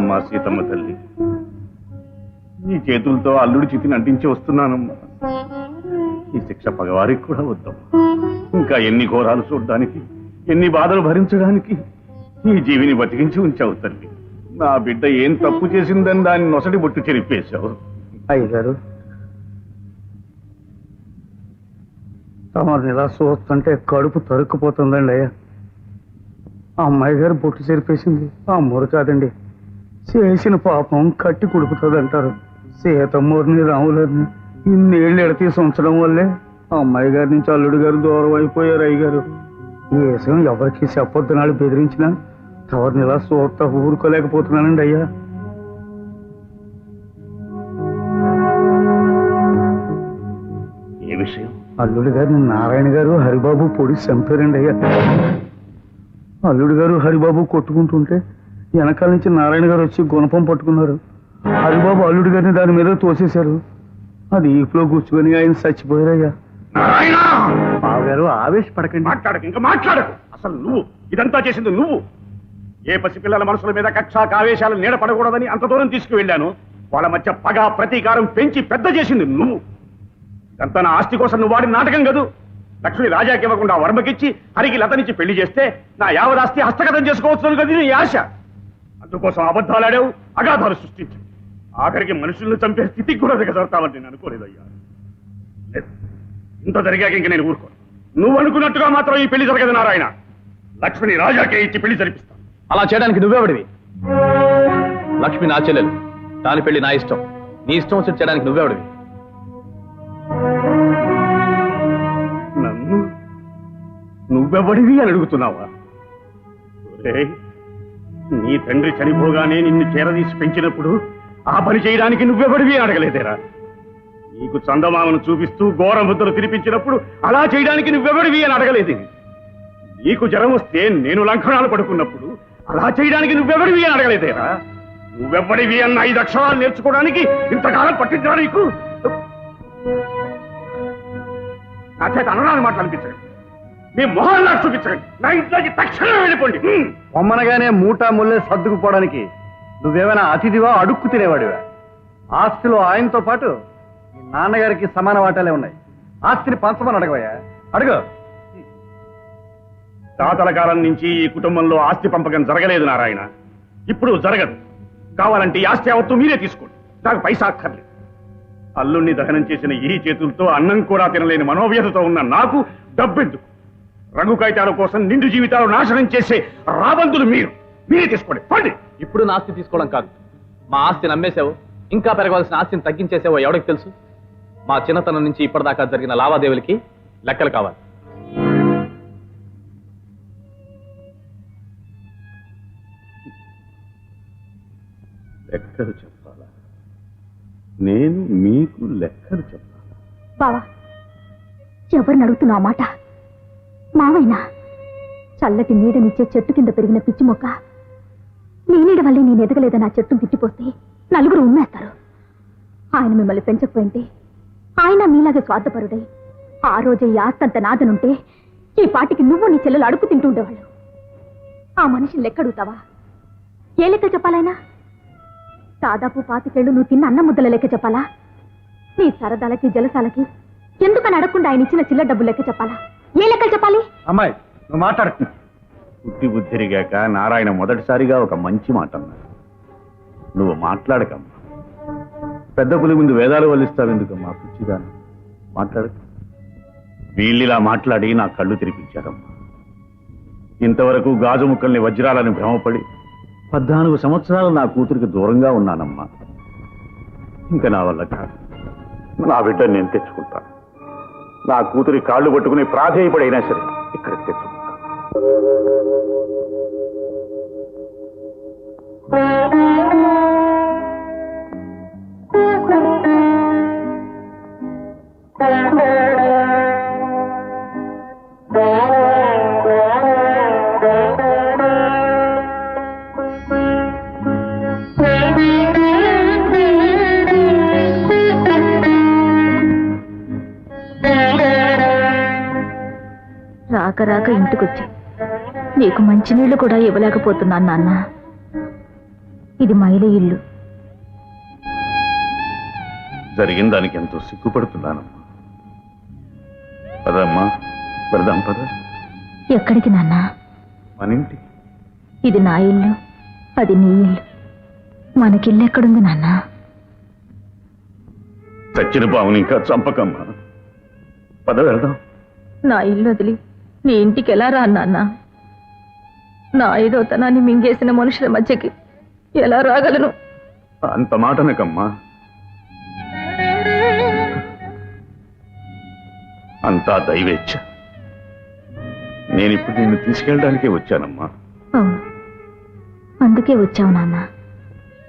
అమ్మా సీతమ్మ తల్లి నీ చేతులతో అల్లుడి చితిని అంటించి వస్తున్నానమ్మా. ఈ శిక్ష పగవారికి కూడా వద్దమ్మా. ఇంకా ఎన్ని ఘోరాలు చూడడానికి ఎన్ని బాధలు భరించడానికి ఈ జీవిని బతికించి ఉంచావు తల్లి. నా బిడ్డ ఏం తప్పు చేసిందని దాన్ని నొసటి బొట్టు చెరిపేశావు? అయ్యగారు తమరిని ఇలా చూస్తుంటే కడుపు తరుక్కుపోతుందండి అయ్యా. ఆ అమ్మాయి గారు బొట్టు చెరిపేసింది. ఆ అమ్మోరు కాదండి చేసిన పాపం కట్టి కుడుకుతుంది అంటారు సీతమ్మూరిని రాములని ఇన్నేళ్ళు ఎడతీసి ఉంచడం వల్లే అమ్మాయి గారి నుంచి అల్లుడు గారు దూరం అయిపోయారు అయ్యగారు. ఈ విషయం ఎవరికి చెప్పొద్దు నాడు బెదిరించినా తవరిని ఇలా చూస్తా ఊరుకోలేకపోతున్నానండి అయ్యా. ఏ విషయం? అల్లుడు గారు నారాయణ గారు హరిబాబు పొడి చంపారండి అయ్యా. అల్లుడు గారు హరిబాబు కొట్టుకుంటుంటే వెనకాల నుంచి నారాయణ గారు వచ్చి గుణపం పట్టుకున్నారు. హరిబాబు అల్లుడు గారిని దాని మీద తోసేశారు. అది ఈపులో కూర్చుకొని ఆయన చచ్చిపోయారయ్యా. బావగారు ఆవేశపడకండి. మాట్లాడకు ఇంకా మాట్లాడకు. అసలు నువ్వు ఇదంతా చేసింది నువ్వు. ఏ పసిపిల్లల మనసుల మీద కక్ష కావేశాలు నీడ పడకూడదని అంత దూరం తీసుకువెళ్ళాను. వాళ్ళ మధ్య పగ ప్రతీకారం పెంచి పెద్ద చేసింది నువ్వు. ఇదంతా నా ఆస్తి కోసం నువ్వు వాడిన నాటకం కదూ? లక్ష్మి రాజాకి ఇవ్వకుండా వర్మకిచ్చి హరికి లతనిచ్చి పెళ్ళి చేస్తే నా యావదాస్తి హస్తగతం చేసుకోవచ్చు కదా నీ ఆశ? అందుకోసం అబద్ధాలు ఆడావు అగాధాలు సృష్టించావు. ఆఖరికి మనుషులను చంపే స్థితికి కూడా దిగజారుతావని నేను అనుకోలేదయ్యా. లేదు. ఇంత జరిగాక ఇంక నేను ఊరుకోను. నువ్వు అనుకున్నట్టుగా మాత్రం ఈ పెళ్ళి జరగదు నారాయణ. లక్ష్మిని రాజాకే ఇచ్చి పెళ్ళి జరిపిస్తాను. అలా చేయడానికి నువ్వెవడివి? లక్ష్మి నా చెల్లెలు. దాని పెళ్ళి నా ఇష్టం. నీ ఇష్టం వచ్చి చేయడానికి నువ్వెవడివి? నన్ను నువ్వెవడివి అని అడుగుతున్నావా? నీ తండ్రి చనిపోగానే నిన్ను చేరదీసి పెంచినప్పుడు ఆ పని చేయడానికి నువ్వెవడివి అడగలేదేరా. నీకు చందమామను చూపిస్తూ ఘోర ముద్దలు తినిపించినప్పుడు అలా చేయడానికి నువ్వెవడివి అని అడగలేదు. నీకు జ్వరం వస్తే నేను లంకణాలు పడుకున్నప్పుడు అలా చేయడానికి నువ్వెవడివి అని అడగలేదేరా. నువ్వెవ్వడివి అన్న ఐదు అక్షరాలు నేర్చుకోవడానికి ఇంతకాలం పట్టించరా నీకు? నా చేత అనరాని మాటలు అనిపించండి మీ మొహాలు నాకు చూపించండి నా ఇంట్లోకి తక్షణం వెళ్ళిపోండి. పొమ్మనగానే మూటా ముల్లే సర్దుకుపోవడానికి నువ్వేమైనా అతిథివా అడుక్కు తినేవాడివా? ఆస్తిలో ఆయనతో పాటు మీ నాన్నగారికి సమాన వాటాలే ఉన్నాయి. ఆస్తిని పంచమని అడగవయ్యా. అడుగు. తాతల కాలం నుంచి ఈ కుటుంబంలో ఆస్తి పంపకం జరగలేదు నారాయణ. ఇప్పుడు జరగదు. కావాలంటే ఈ ఆస్తి అవత్తు మీరే తీసుకోండి. నాకు పైసా అక్కర్లేదు. అల్లుణ్ణి దహనం చేసిన ఈ చేతులతో అన్నం కూడా తినలేని మనోవ్యతతో ఉన్న నాకు డబ్బెందుకు? రంగు కాగితాల కోసం నిండు జీవితాలు నాశనం చేసే రాబందులు మీరు. మీరే తీసుకోండి పండి ఇప్పుడు నా ఆస్తి తీసుకోవడం కాదు. మా ఆస్తిని అమ్మేశావు ఇంకా పెరగవలసిన ఆస్తిని తగ్గించేసావో ఎవరికి తెలుసు? మా చిన్నతనం నుంచి ఇప్పటిదాకా జరిగిన లావాదేవీలకి లెక్కలు కావాలి. లెక్కలు చెప్పాలా? నేను మీకు లెక్కలు చెప్పాలా? బావా ఎవరిని అడుగుతున్నావు ఆ మాట? మావైనా చల్లటి నీడనిచ్చే చెట్టు కింద పెరిగిన పిచ్చి మొక్క. నీ నీడ వల్లే నేను ఎదగలేదని ఆ చెట్టును తిట్టిపోతే నలుగురు ఉమ్మేస్తారు. ఆయన మిమ్మల్ని పెంచకపోయింటే ఆయన మీలాగే స్వార్థపరుడై ఆ రోజే ఈ ఆస్తంత నాదనుంటే ఈ పాటికి నువ్వు నీ చెల్లెలు అడుగు తింటుండేవాళ్ళు ఆ మనిషిని లెక్కడుగుతావా? ఏ లెక్క చెప్పాలైనా? దాదాపు పాతికేళ్ళు నువ్వు తిన్న అన్న ముద్దల లెక్క చెప్పాలా? నీ సరదాలకి జలసాలకి ఎందుకని అడగకుండా ఆయన ఇచ్చిన చిల్ల డబ్బు లెక్క చెప్పాలా? ఏ లెక్కలు చెప్పాలి. అమ్మాయి నువ్వు మాట్లాడుతున్నా. బుద్ధి బుద్ధిరిగాక నారాయణ మొదటిసారిగా ఒక మంచి మాట అన్నాడు నువ్వు మాట్లాడకమ్మా. పెద్ద పులి ముందు వేదాలు వల్లిస్తావెందుకమ్మా పిచ్చిదాన్ని మాట్లాడక వీళ్ళిలా మాట్లాడి నా కళ్ళు తిరిపించారమ్మా. ఇంతవరకు గాజు ముక్కల్ని వజ్రాలని భ్రమపడి పద్నాలుగు సంవత్సరాలు నా కూతురికి దూరంగా ఉన్నానమ్మా. ఇంకా నా వల్ల కాదు. నా బిడ్డ నేను తెచ్చుకుంటాను. నా కూతురి కాళ్ళు పట్టుకుని ప్రాధేయపడైనా సరే ఇక్కడ తెచ్చు రాక ఇంటికొచ్చి. నీకు మంచినీళ్ళు కూడా ఇవ్వలేకపోతున్నాను నాన్న. ఇది మైల ఇల్లు. జరిగిన దానికి ఎంతో సిగ్గుపడుతున్నానమ్మా. పదమ్మా పడదాం పద. ఎక్కడికి నాన్న? మన ఇంటి ఇది నా ఇల్లు అది నీ ఇల్లు. మనకిల్లు ఎక్కడుంది నాన్న? చచ్చిన బావుని ఇంకా చంపకమ్మా. పద వెళ్దాం. నా ఇల్లు వదిలి నీ ఇంటికి ఎలా రా నాన్న? నా ఐదోతనాన్ని మింగేసిన మనుషుల మధ్యకి ఎలా రాగలను? అంత మాటనకమ్మా. అంతా దైవేచ్ఛ. నేనిప్పుడు నిన్ను తీసుకెళ్ళడానికే వచ్చానమ్మా. అవును అందుకే వచ్చావు నాన్న.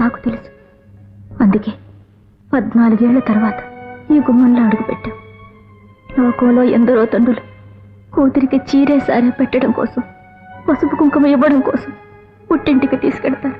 నాకు తెలుసు. అందుకే పద్నాలుగేళ్ళ తర్వాత ఈ గుమ్మంలో అడుగుపెట్టావు. లోకంలో ఎందరో తండ్రులు కూతురికి చీరే సారే పెట్టడం కోసం పసుపు కుంకుమ ఇవ్వడం కోసం పుట్టింటికి తీసుకెడతారు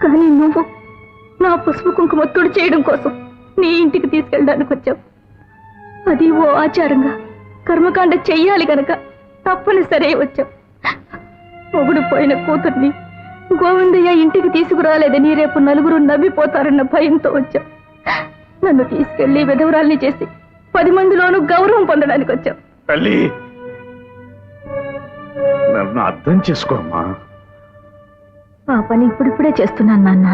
కానీ నువ్వు నా పసుపు కుంకుమ తుడి చేయడం కోసం నీ ఇంటికి తీసుకెళ్ళడానికి వచ్చావు. అది ఓ ఆచారంగా కర్మకాండ చెయ్యాలి గనక తప్పనిసరి వచ్చావు. మొగుడు పోయిన కూతుర్ని గోవిందయ్య ఇంటికి తీసుకురాలేదని రేపు నలుగురు నవ్విపోతారన్న భయంతో వచ్చాం నన్ను తీసుకెళ్ళి విధవరాల్ని చేసి పది మందిలోనూ గౌరవం పొందడానికి వచ్చాం తల్లి. నన్ను అర్థం చేసుకోమ్మా ఆ పని ఇప్పుడిప్పుడే చేస్తున్నాను నాన్న.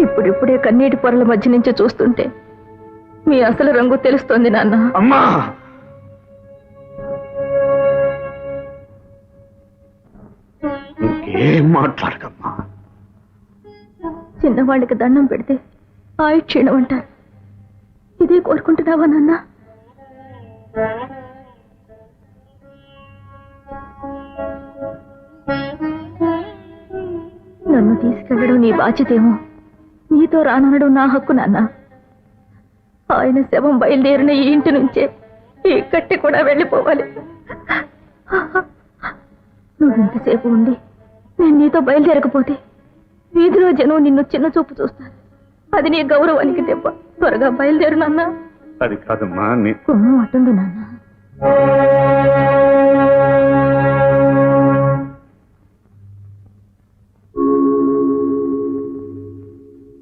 ఇప్పుడిప్పుడే కన్నీటి పొరల మధ్య నుంచి చూస్తుంటే మీ అసలు రంగు తెలుస్తోంది నాన్న. అమ్మా! ఇంకేం మాట్లాడకమ్మా. చిన్నవాళ్ళకి దండం పెడితే ఆయుష్ క్షీణం అంటారు. ఇదే కోరుకుంటున్నావా నాన్న? నన్ను తీసుకెళ్ళడం నీ బాధ్యతేమో? నీతో రానడం నా హక్కు నాన్న. ఆయన శవం బయలుదేరిన ఈ ఇంటి నుంచే ఈ కట్టి కూడా వెళ్ళిపోవాలి. నువ్వు ఇంతసేపు ఉండి నేను నీతో బయలుదేరకపోతే వీధిలో జనం నిన్ను చిన్న చూపు చూస్తాను అది నీ గౌరవానికి దెబ్బ. త్వరగా బయలుదేరునన్నా అది కాదమ్మా కొమ్ము అటుంది నాన్న.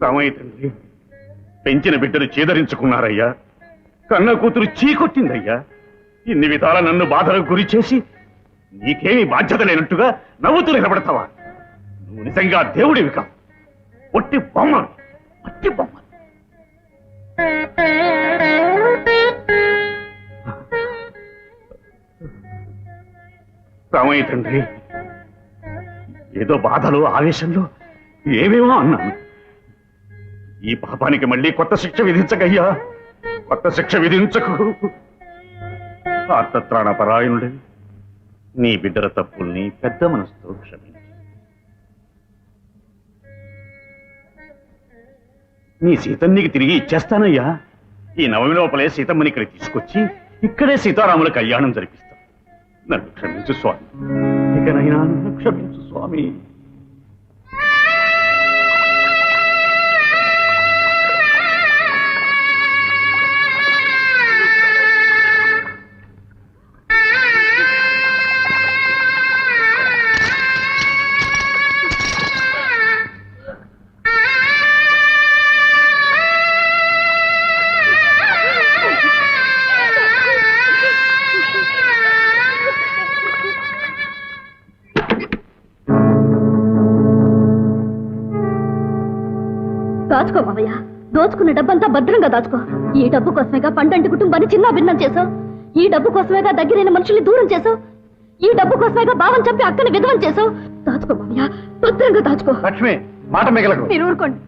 రామయ్య తండ్రి పెంచిన బిడ్డను చేదరించుకున్నారయ్యా. కన్న కూతురు చీకొట్టిందయ్యా. ఇన్ని విధాల నన్ను బాధలకు గురి చేసి నీకేమీ బాధ్యత లేనట్టుగా నవ్వుతూ నిలబడతావా? నువ్వు నిజంగా దేవుడివి కా ఒట్టి బొమ్మ ఒట్టి బొమ్మ. రామయ్య తండ్రి ఏదో బాధలో ఆవేశంలో ఏమేమో అన్నాను. ఈ పాపానికి మళ్ళీ కొత్త శిక్ష విధించకయ్యా. కొత్త శిక్ష విధించకు. ఆర్తత్రాణ పరాయణుడే నీ బిడ్డల తప్పుల్ని పెద్ద మనసుతో క్షమించు. నీ సీతన్నికి తిరిగి ఇచ్చేస్తానయ్యా. ఈ నవమి లోపలే సీతమ్మని ఇక్కడ తీసుకొచ్చి ఇక్కడే సీతారాముల కళ్యాణం జరిపిస్తాను. నన్ను క్షమించు స్వామి. ఇకనైనా నన్ను క్షమించు స్వామి. దాచుకో మావయ్య. దోచుకున్న డబ్బంతా భద్రంగా దాచుకో. ఈ డబ్బు కోసమేగా పండంటి కుటుంబాన్ని చిన్న భిన్నం చేసావు ఈ డబ్బు కోసమేగా దగ్గరైన మనుషుల్ని దూరం చేసావు ఈ డబ్బు కోసమేగా భావం చెప్పి అక్కని విధవం చేసావు దాచుకో మావయ్య. భద్రంగా దాచుకో. లక్ష్మి మాట మిగలకు. మీరు ఊరుకోండి.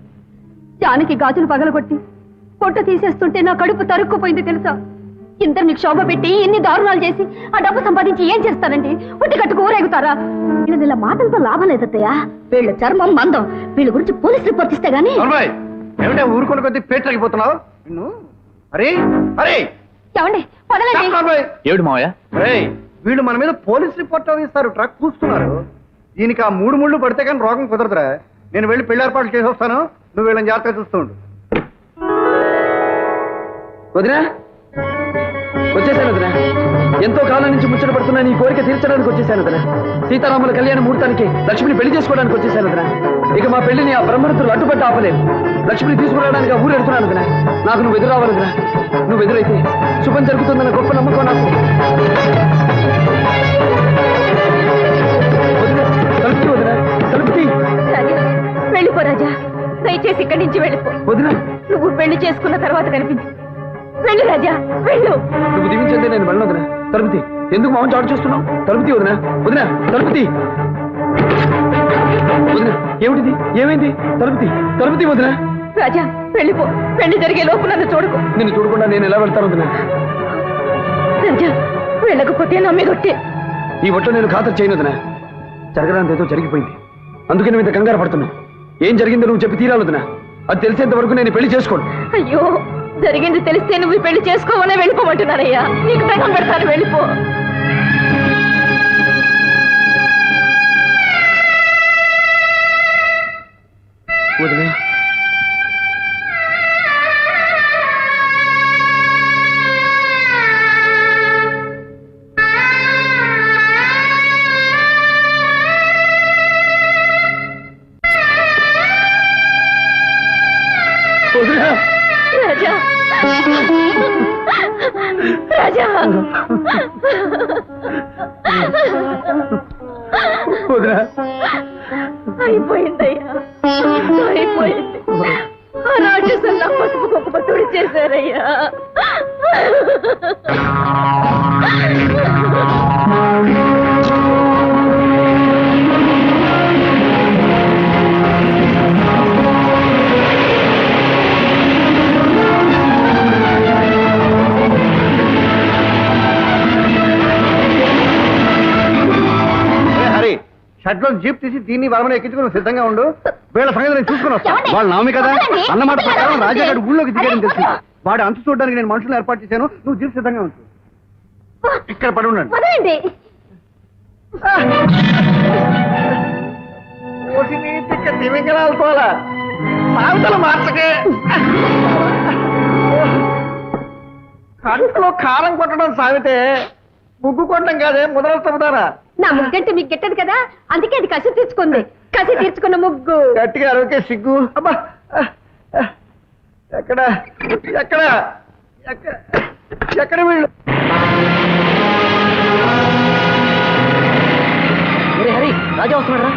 జానికి గాజులు పగలగొట్టి పొట్ట తీసేస్తుంటే నా కడుపు తరుక్కుపోయింది తెలుసా? ఇద్దరిని క్షోభ పెట్టి ఎన్ని దారుణాలు చేసి ఆ డబ్బు సంపాదించి ఏం చేస్తారండి? ఉట్టి కట్టుకు ఊరేగుతారా? వీళ్ళ ఇలా మాటలతో లాభం లేదత్తయ్య. వీళ్ళ చర్మం మందం. వీళ్ళ గురించి పోలీస్ రిపోర్ట్ ఇస్తే గానీ ఏమిటా ఊరుకొని కొద్ది పేటరిగిపోతున్నావు? నిన్ను? అరే అరే! ఏమండి వదలండి అమ్మాయి ఏమిటి మావయ్య? రేయ్, వీళ్ళు మన మీద పోలీస్ రిపోర్ట్ ఇస్తారు ట్రక్ కూస్తున్నారు దీనికి ఆ మూడు ముళ్ళు పడితే కానీ రోగం కుదరదురా. నేను వెళ్ళి పెళ్ళి ఏర్పాట్లు చేసి వస్తాను. నువ్వు వీళ్ళని జాగ్రత్తగా చూస్తూ ఉండు. వదినా వచ్చేసాను వదినా. ఎంతో కాలం నుంచి ముచ్చట పడుతున్నా నీ కోరిక తీర్చడానికి వచ్చేసాను వదినా. సీతారాముల కళ్యాణ ముహూర్తానికి లక్ష్మిని పెళ్ళి చేసుకోవడానికి వచ్చేసాను వదినా. ఇక మా పెళ్ళిని ఆ బ్రహ్మరుతులు అడ్డుపట్టి ఆపలేరు లక్ష్మిని తీసుకురావడానికి ఆ ఊరు ఎడుతున్నాను వదినా. నాకు నువ్వు ఎదురు రావాలి వదినా. నువ్వు ఎదురైతే శుభం జరుగుతుందన్న గొప్ప నమ్మకం నాకు. వదినా, తలుపు తీ వదినా తలుపు తీ. రాజా వెళ్ళిపో రాజా. దయచేసి ఇక్కడి నుంచి వెళ్ళిపో. వదినా. నువ్వు పెళ్ళి చేసుకున్న తర్వాత కనిపించు. వెళ్ళు రాజా వెళ్ళు. నువ్వు దీవించండి నేను వెళ్ళను వదినా. తలుపు తీ. ఎందుకు మౌన్ చాటు చూస్తున్నావు? తలుపు తీ వదినా. వదినా తలుపు తీ. వదినా ఏమిటిది? ఏమైంది? తలుపు తీ. తలుపు తీ వదినా. రాజా వెళ్ళిపో. పెళ్ళి జరిగే లోపు నన్ను చూడకు. నిన్ను చూడకుండా నేను ఎలా వెళ్తాను వదినా? రాజా వెళ్ళకపోతే నా మీద ఒట్టే. ఈ ఒట్లో నేను ఖాతరు చేయను వదినా. జరగడానికి ఏదో జరిగిపోయింది. అందుకే నువ్వు ఇంత కంగారు పడుతున్నావు. ఏం జరిగిందో నువ్వు చెప్పి తీరాలి వదినా. అది తెలిసేంత వరకు నేను పెళ్ళి చేసుకోను. అయ్యో జరిగింది తెలిస్తే నువ్వు పెళ్ళి చేసుకోవాలని వెళ్ళిపోమంటున్నానయ్యా. నీకు దండం పెడతాను వెళ్ళిపో. వదినా. రాజా. రాజా. వదినా. అయిపోయిందయ్యా. అయిపోయింది. ఆ రాక్షసులు నా పసుపు కుక్క తుడి చేశారయ్యా షర్ట్లో జీప్ తీసి దీన్ని వరమని ఎక్కించుకుని సిద్ధంగా ఉండు. వీళ్ళ సంగతి నేను చూసుకుని వస్తాను? వాళ్ళు నవమి కదా. అన్నమాట ప్రకారం. రాజాగాడు ఊళ్ళోకి దిగాడని తెలిసింది. వాడు అంతు చూడడానికి నేను మనుషులు ఏర్పాటు చేశాను. నువ్వు జీప్ సిద్ధంగా ఉంచు. ఇక్కడ పడి ఉండండి. వదలండి. సాగుతల మార్చకే. కంట్లో కారం కొట్టడం సాగితే ముగ్గు కొట్టడం కాదే ముదరస్తారా నా ముగ్గంటే మీకు గిట్టదు కదా? అందుకే అది కసి తీర్చుకుంది. కసి తీర్చుకున్న ముగ్గు. గట్టిగా అరవకే సిగ్గు. అబ్బా ఎక్కడ? ఎక్కడ? ఎక్కడ ఎక్కడ వీళ్ళు? హరి రాజా వస్తున్నాడు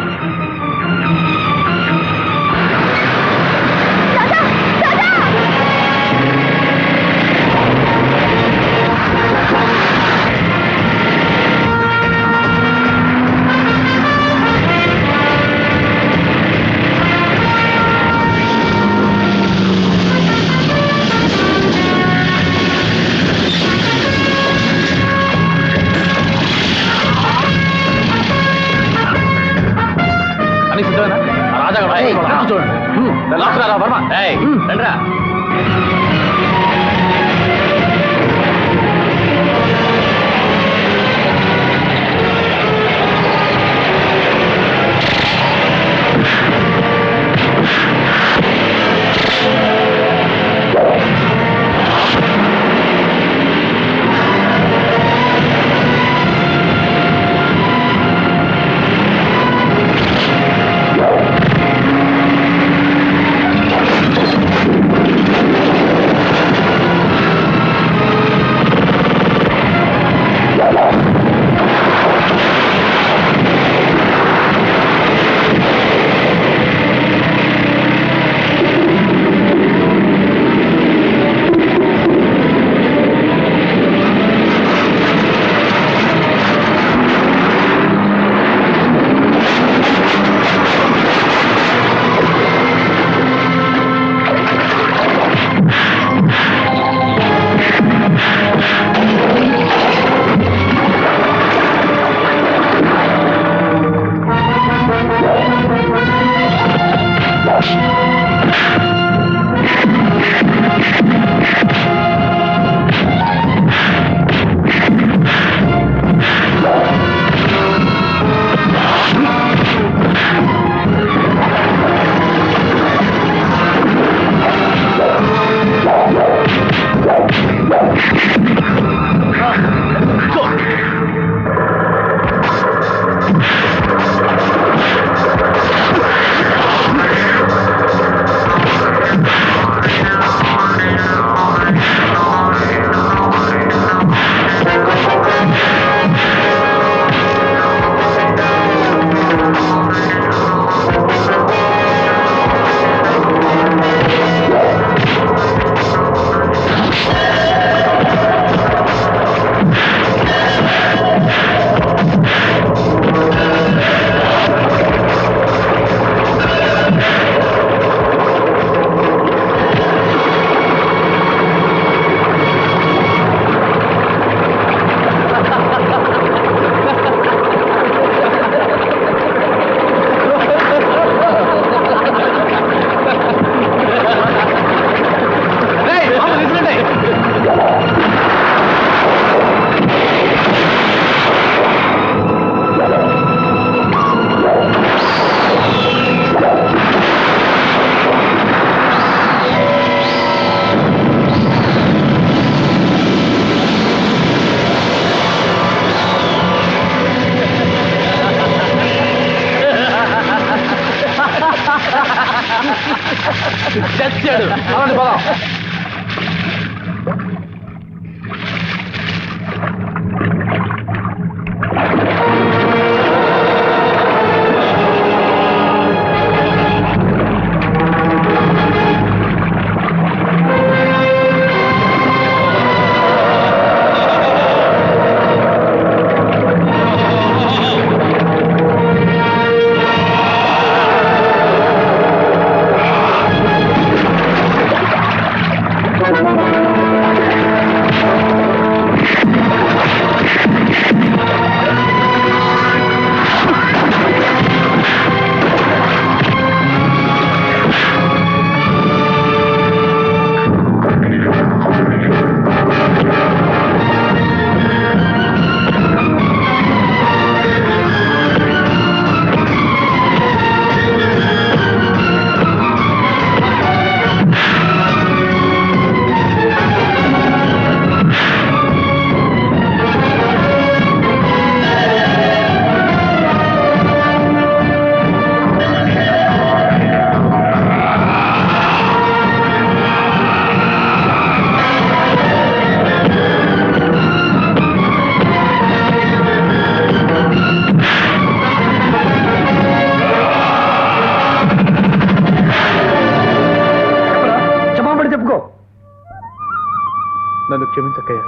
క్షమించక్కయ్యా.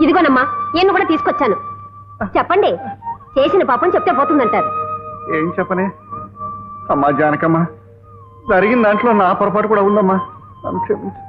ఇదిగోనమ్మా ఈయన కూడా తీసుకొచ్చాను. చెప్పండి చేసిన పాపం చెప్తే పోతుందంటారు. ఏం చెప్పనే? అమ్మా జానకమ్మ జరిగిన దాంట్లో నా పొరపాటు కూడా ఉందమ్మా. క్షమించు.